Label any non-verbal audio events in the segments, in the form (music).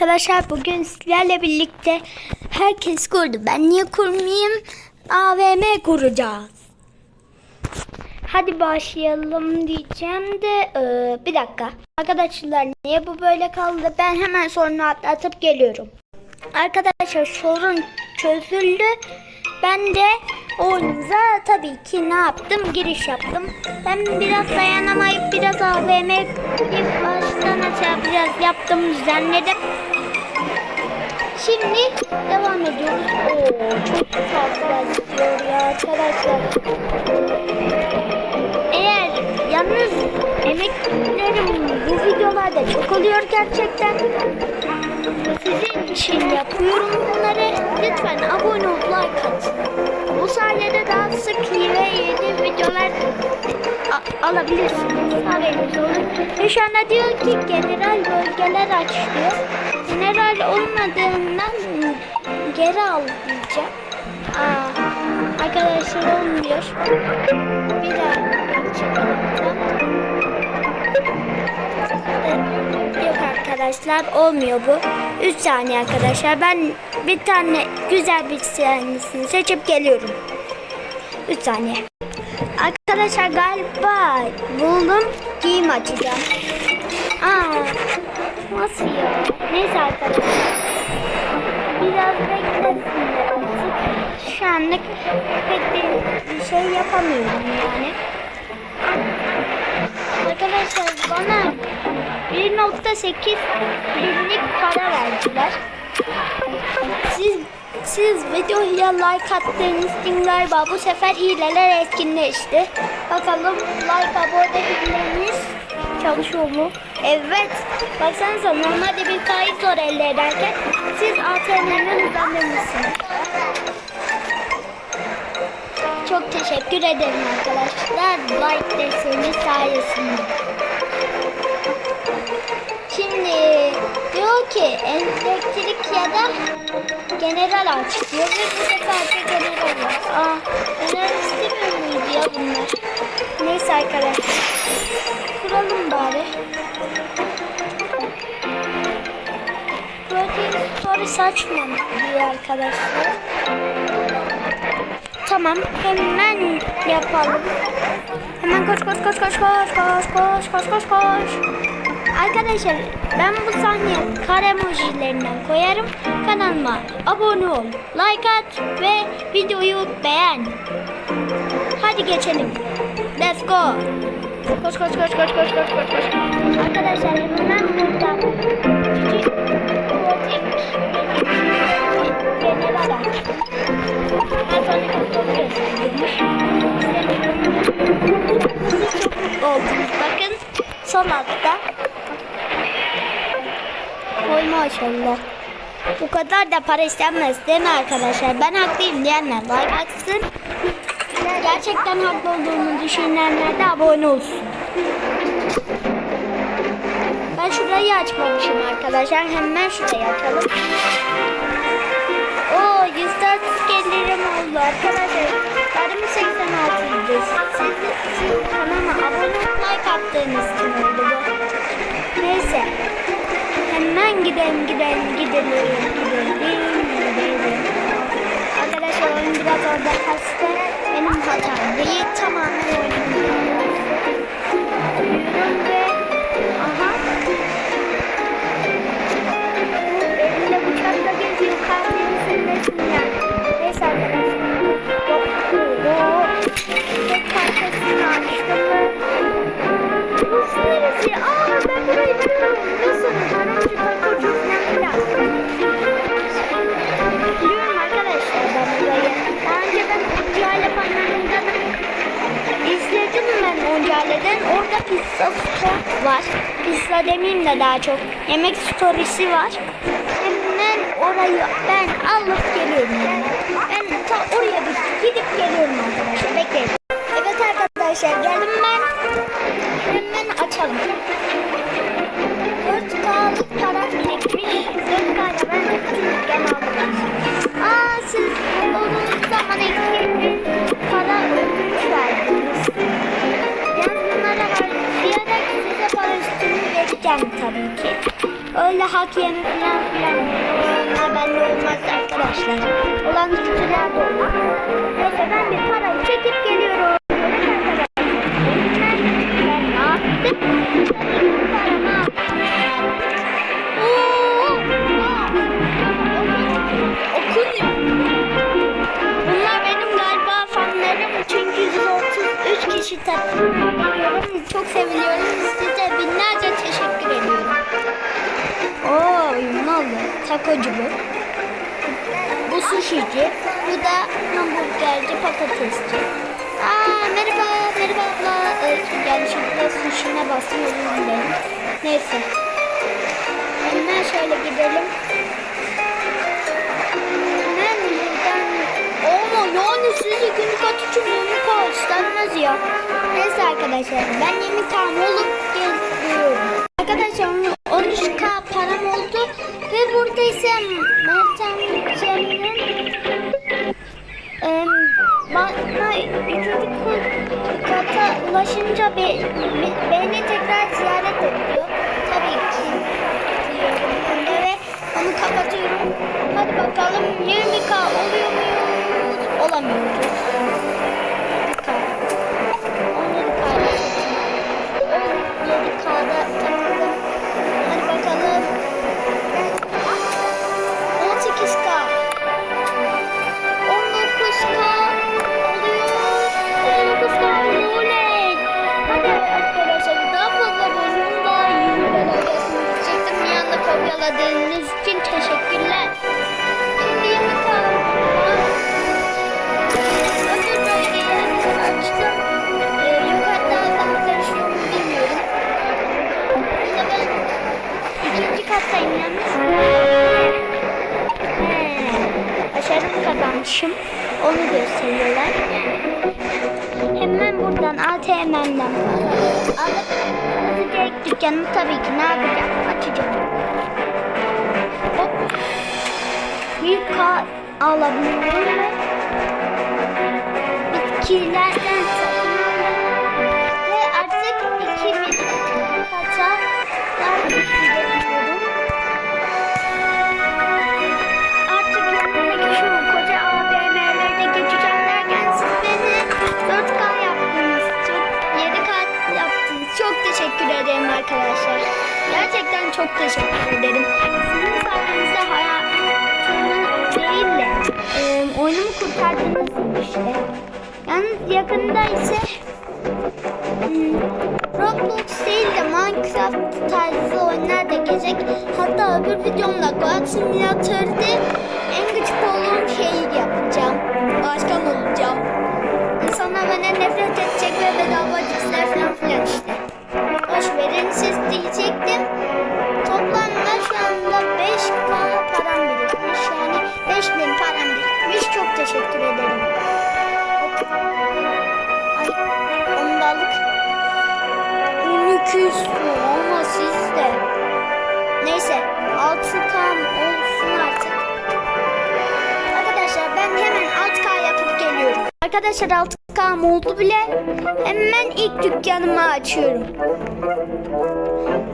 Arkadaşlar bugün sizlerle birlikte herkes kurdu. Ben niye kurmayayım? AVM kuracağız. Hadi başlayalım diyeceğim de eee, bir dakika. Arkadaşlar niye bu böyle kaldı? Ben hemen sonra atlatıp geliyorum. Arkadaşlar sorun çözüldü. Ben de oyunumuza tabii ki ne yaptım? Giriş yaptım. Ben biraz dayanamayıp biraz AVM ilk baştan aşağı biraz yaptım düzenledim. Şimdi devam ediyoruz. Oo, çok fazla istiyor ya arkadaşlar. Eğer yalnız emeklerim bu videolarda çok oluyor gerçekten. Sizin için yapıyorum bunları. Lütfen abone ol, like at. Bu sayede daha sık ve yeni videolar alabilirsiniz. Haberiniz olur. Anda diyor ki general bölgeler aç diyor. General olmadığından geri al diyeceğim. Aa, arkadaşlar olmuyor. Bir daha yapacağım. Arkadaşlar olmuyor bu. 3 saniye arkadaşlar. Ben bir tane güzel bir tanesini seçip geliyorum. 3 saniye. Arkadaşlar galiba buldum. Giyim açacağım. Aa, nasıl ya? Neyse arkadaşlar. Biraz beklesinler. Şu anlık pek bir şey yapamıyorum yani. Arkadaşlar bana 1.8 binlik para verdiler. Siz siz videoya like attığınız için galiba bu sefer hileler etkinleşti. Bakalım like abone hilemiz çalışıyor mu? Evet. Baksanıza normalde bir kayıt zor elde ederken siz ATM'den hızlandırmışsınız. Çok teşekkür ederim arkadaşlar. Like desteğiniz sayesinde. Şimdi diyor ki elektrik ya da general aç diyor ve bu sefer de general var. Aa, general istemiyor muydu ya bunlar? Neyse arkadaşlar. Kuralım bari. Protein story saçmam diyor arkadaşlar. Tamam hemen yapalım. Hemen koş koş koş koş koş koş koş koş koş koş. Arkadaşlar ben bu sahneye kare emojilerinden koyarım. Kanalıma abone ol, like at ve videoyu beğen. Hadi geçelim. Let's go. Koş koş koş koş koş koş koş koş. Arkadaşlar hemen burada küçük general açtım. Ben sonra kontrolü gösteriyormuş. Siz çok mutlu oldunuz. Bakın sol altta. Oy maşallah. Bu kadar da para istenmez değil mi arkadaşlar? Ben haklıyım diyenler like atsın. Gerçekten haklı olduğumu düşünenler de abone olsun. Ben şurayı açmamışım arkadaşlar. Hemen şurayı açalım. Oo 104 gelirim oldu arkadaşlar. Yarım 86 idi. Siz, siz abone olup like attığınız için oldu bu. Neyse. Hemen gidelim gidelim gidelim gidelim gidelim. Arkadaşlar oyun biraz orada kastı. Benim hatam değil. Tamamen oyunum. Yürüyorum ve var. Pizza demeyeyim de daha çok. Yemek storiesi var. Hemen orayı ben alıp geliyorum yani. Ben ta oraya bir gidip geliyorum arkadaşlar. Bekleyin. Evet arkadaşlar geldim hak yeme falan filan. Onlar bende olmaz arkadaşlar. Olan kötüler de olur. Neyse ben bir parayı çekip geliyorum. Neyse. Hemen şöyle gidelim. Hemen buradan... Ama yani siz ikinci kat için yeni kat istenmez ya. Neyse arkadaşlar ben yeni tam olup geliyorum. Arkadaşlar 13k param oldu ve burada ise Meltem Cem'in em, bana üçüncü kata ulaşınca be, be- beni tekrar ziyaret ediyor. Tabii ki diyorum ben onu kapatıyorum. Hadi bakalım 20k oluyor muyuz? Olamıyoruz. Dükkanı tabii ki ne yapacağım? Açacağım. Hop. Büyük K alabiliyorum ve bitkilerden Tarzı oyunlar da gelecek. Hatta öbür videomda God Simulator'da en gıcık olduğum şeyi yapacağım. Başkan olacağım. İnsanlar bana nefret edecek ve bedava cipsler falan filan işte. Boş verin siz diyecektim. Toplamda şu anda 5k param birikmiş. Yani 5000 param birikmiş. Çok teşekkür ederim. Ay onu da aldık. 1200 ama siz de. Neyse 6k olsun artık. Arkadaşlar ben hemen 6k yapıp geliyorum. Arkadaşlar 6k oldu bile. Hemen ilk dükkanımı açıyorum.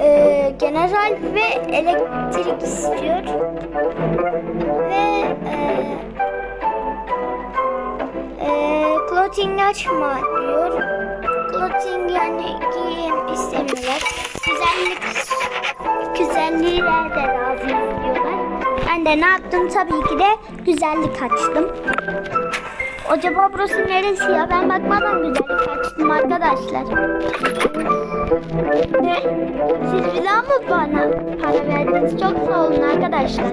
Ee, general ve elektrik istiyor. Ve e, e, clothing açma diyor. Clothing yani giyim istemiyorlar. Güzellik güzelliğe de razı diyorlar. Ben de ne yaptım tabii ki de güzellik açtım. Acaba burası neresi ya? Ben bakmadan güzellik açtım arkadaşlar. Ne? Siz daha mı bana para verdiniz? Çok sağ olun arkadaşlar.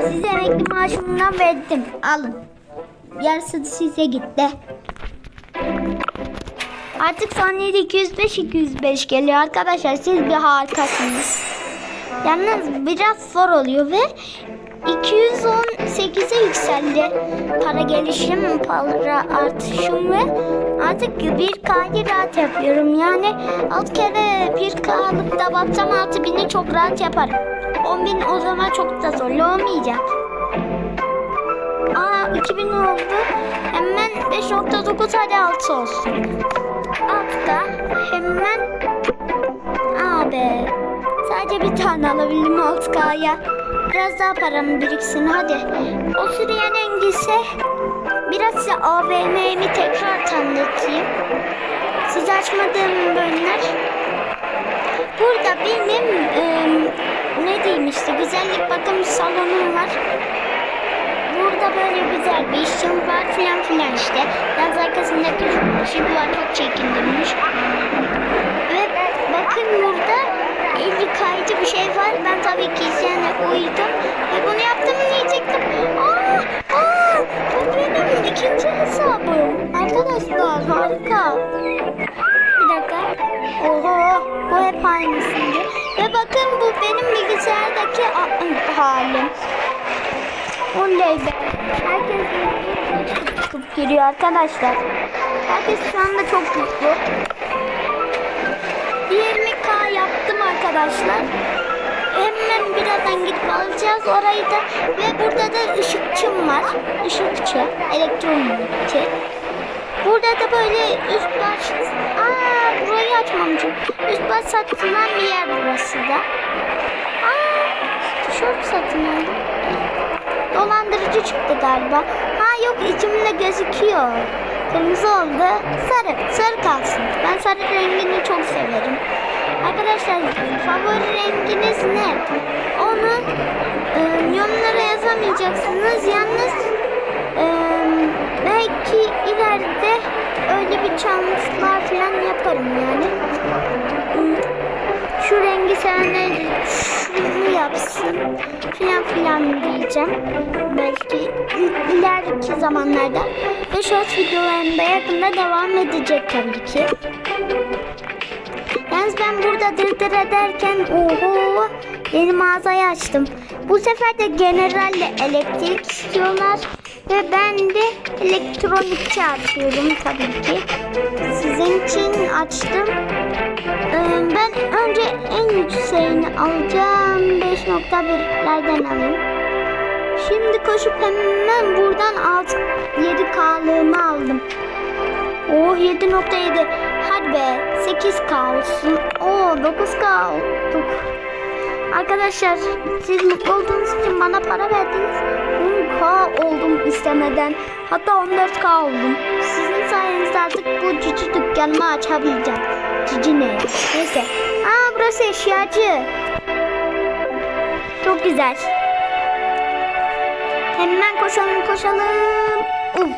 Size emekli maaşımdan verdim. Alın. Yarısı size gitti. Artık saniyede 205 205 geliyor arkadaşlar. Siz bir harikasınız. Yalnız biraz zor oluyor ve 218'e yükseldi. Para gelişim, para artışım ve artık bir K'yı rahat yapıyorum. Yani alt kere bir K'lık da baksam 6000'i çok rahat yaparım. 10.000 o zaman çok da zorlu olmayacak. Aa 2000 oldu. Hemen 5.9 hadi 6 olsun. Altta hemen abi sadece bir tane alabildim 6K'ya. Biraz daha param biriksin hadi. O süreyen engelse biraz size AVM'mi tekrar tanıtayım. Size açmadığım bölümler. Burada benim e, ne diyeyim işte güzellik bakım salonum var. Burada böyle güzel bir işim var filan filan işte. Yalnız arkasındaki ışıklar çok çekindirmiş. Ve bakın burada eli kaydı bir şey var. Ben tabii ki izleyene uydum. Ve bunu yaptım diyecektim. Aa, aa, bu benim ikinci hesabım. Arkadaşlar harika. Bir dakika. Oho bu hep aynısıydı. Ve bakın bu benim bilgisayardaki halim. Oley be. Herkes çıkıp geliyor arkadaşlar. Herkes şu anda çok mutlu. 20k yaptım arkadaşlar. Hemen birazdan gidip alacağız orayı da. Ve burada da ışıkçım var. Işıkçı, elektronikçi. Burada da böyle üst baş... Aa burayı açmamışım. Üst baş satılan bir yer burası da. Aa tişört satın aldım. Dolandırıcı çıktı galiba. Ha yok içimde gözüküyor. Kırmızı oldu. Sarı. Sarı kalsın. Ben sarı rengini çok severim. Arkadaşlar favori renginiz ne? Onu e, yorumlara yazamayacaksınız. Yalnız e, belki ileride öyle bir challenge'lar falan yaparım yani. Şu rengi sevenler şunu yapsın filan filan diyeceğim. Belki ileriki zamanlarda ve short videolarında yakında devam edecek tabii ki. Yalnız ben burada dırdır ederken oho yeni mağazayı açtım. Bu sefer de generalle elektrik istiyorlar ve ben de elektronikçi açıyorum tabii ki. Sizin için açtım. Ben önce en yükseğini alacağım. 5.1'lerden alayım. Şimdi koşup hemen buradan 6 7K'lığımı aldım. Oh 7.7. Hadi be 8K olsun. Oo 9K olduk. Arkadaşlar siz mutlu olduğunuz için bana para verdiniz. 10K oldum istemeden. Hatta 14K oldum. Sizin sayenizde artık bu cici dükkanımı açabileceğim. Cici ne? Neyse. Aa burası eşyacı. Çok güzel. Hemen koşalım koşalım. Uf.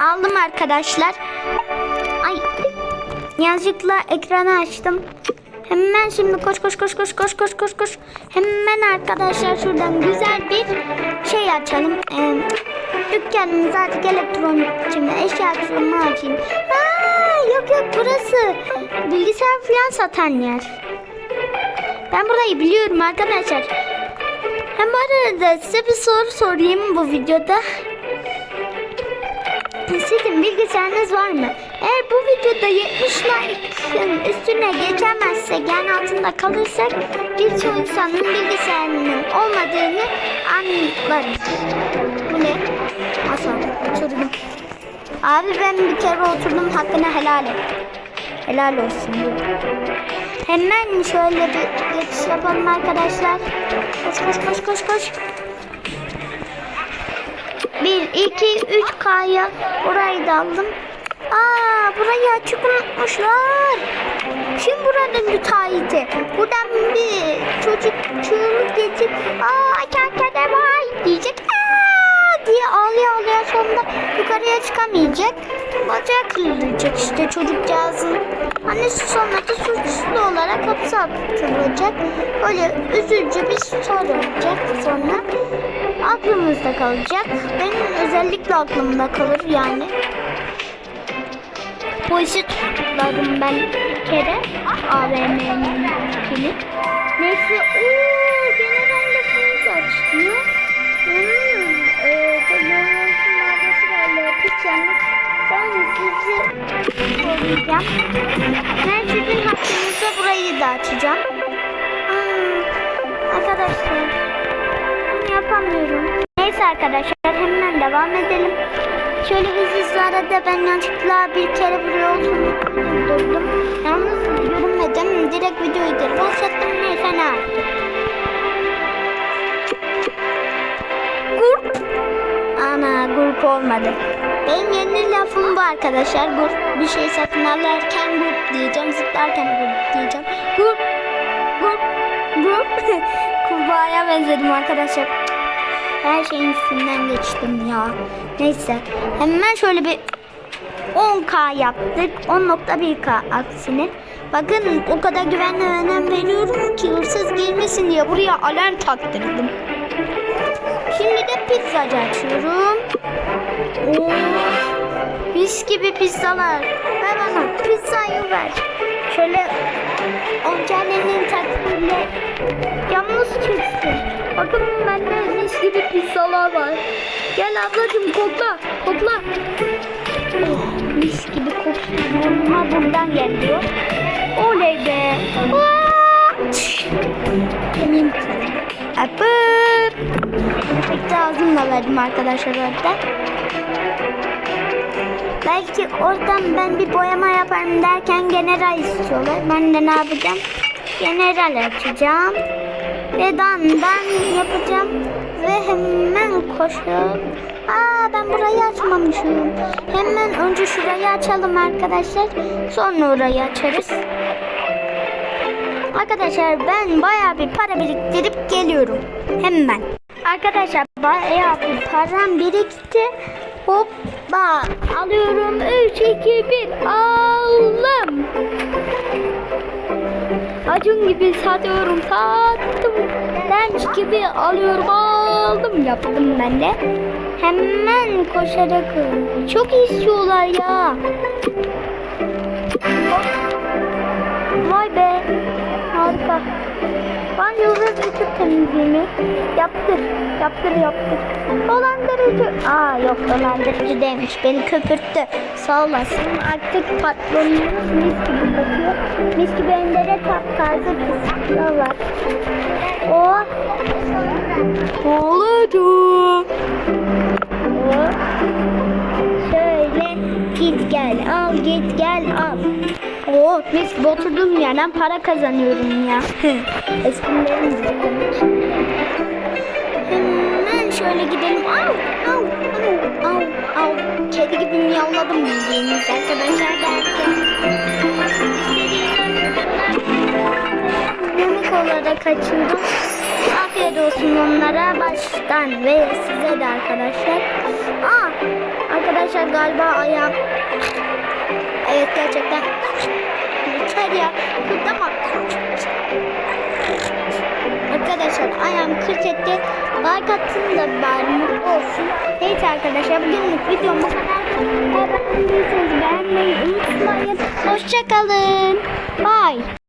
Aldım arkadaşlar. Ay. Yanlışlıkla ekranı açtım. Hemen şimdi koş koş koş koş koş koş koş koş. Hemen arkadaşlar şuradan güzel bir şey açalım. Ee, dükkanımız artık elektronikçimi, eşya açımı açayım. Aa, yok yok burası. Bilgisayar falan satan yer. Ben burayı biliyorum arkadaşlar. Hem arada size bir soru sorayım bu videoda. Sizin bilgisayarınız var mı? Eğer bu videoda 70 like'ın üstüne geçemezsek yani altında kalırsak birçok insanın bilgisayarının olmadığını anlarız. Bu ne? Masa. Oturdum. Abi ben bir kere oturdum hakkını helal et. Helal olsun. Hemen şöyle bir geçiş yapalım arkadaşlar. Koş koş koş koş koş. 1, 2, 3 K'ya burayı da aldım. Aa burayı açık unutmuşlar. Kim buranın müteahhiti? Buradan bir çocuk çığlık geçip aa kerkede var diyecek. Diye ağlaya ağlaya sonunda yukarıya çıkamayacak. Bacağı kırılacak işte çocukcağızın. Annesi sonra da suçlu olarak hapse atılacak. Öyle üzücü bir soru olacak sonra. Aklımızda kalacak. Benim özellikle aklımda kalır yani. Polisi tutukladım ben bir kere. AVM'nin. Neyse ooo koruyacağım. Ben sizin hakkınızda burayı da açacağım. Aa, arkadaşlar bunu yapamıyorum. Neyse arkadaşlar hemen devam edelim. Şöyle hızlı hızlı arada ben yanlışlıkla bir kere buraya oturdum. Yalnız yürümedim. Direkt videoyu da başlattım. Neyse ne yaptım. Grup olmadı. Benim yeni lafım bu arkadaşlar. Grup bir şey satın alırken grup diyeceğim. Zıplarken grup diyeceğim. Grup. Grup. Grup. (laughs) Kurbağaya benzedim arkadaşlar. Her şeyin üstünden geçtim ya. Neyse. Hemen şöyle bir 10K yaptık. 10.1K aksine. Bakın o kadar güvenle önem veriyorum ki hırsız girmesin diye buraya alarm taktırdım. Şimdi de pizzacı açıyorum. Oo, mis gibi pizzalar. Ver bana pizzayı ver. Şöyle oncanenin takdirle yalnız çıksın. Bakın bende mis gibi pizzalar var. Gel ablacığım kokla kokla. Oh, mis gibi kokusu burnuma buradan geliyor. Oley ağzımla verdim arkadaşlar orada. Belki oradan ben bir boyama yaparım derken general istiyorlar. Ben de ne yapacağım? General açacağım. Ve dandan yapacağım. Ve hemen koşup. Aa ben burayı açmamışım. Hemen önce şurayı açalım arkadaşlar. Sonra orayı açarız. Arkadaşlar ben bayağı bir para biriktirip geliyorum. Hemen. Arkadaşlar bayağı bir param birikti. Hoppa alıyorum. 3, 2, 1 aldım. Acun gibi satıyorum sattım. Lenç gibi alıyorum aldım yaptım ben de. Hemen koşarak çok istiyorlar ya. Vay be. Harika. Bence uzak küçük temizliğimi yaptır. Yaptır yaptır. Dolandırıcı. Aa yok dolandırıcı demiş. Beni köpürttü. Sağ olasın. Artık patronumuz mis gibi bakıyor. Mis gibi endere taptaze kısıtlıyorlar. O. Olacak. O. Şöyle git gel al git gel al. Oo, mis gibi oturduğum yerden para kazanıyorum ya. Komik. Hemen şöyle gidelim. Au, au, au, au, au. Kedi gibi miyavladım bildiğiniz arkadaşlar derken. Yemek olarak açıyorum. Afiyet olsun onlara baştan ve size de arkadaşlar. Aa, arkadaşlar galiba ayağım Evet gerçekten. Yeter ya. Kıtlama. Arkadaşlar ayağım kırt etti. Like atın da bari mutlu olsun. Neyse arkadaşlar bugünlük videom bu kadar. Eğer beğendiyseniz beğenmeyi unutmayın. Hoşçakalın. Bye.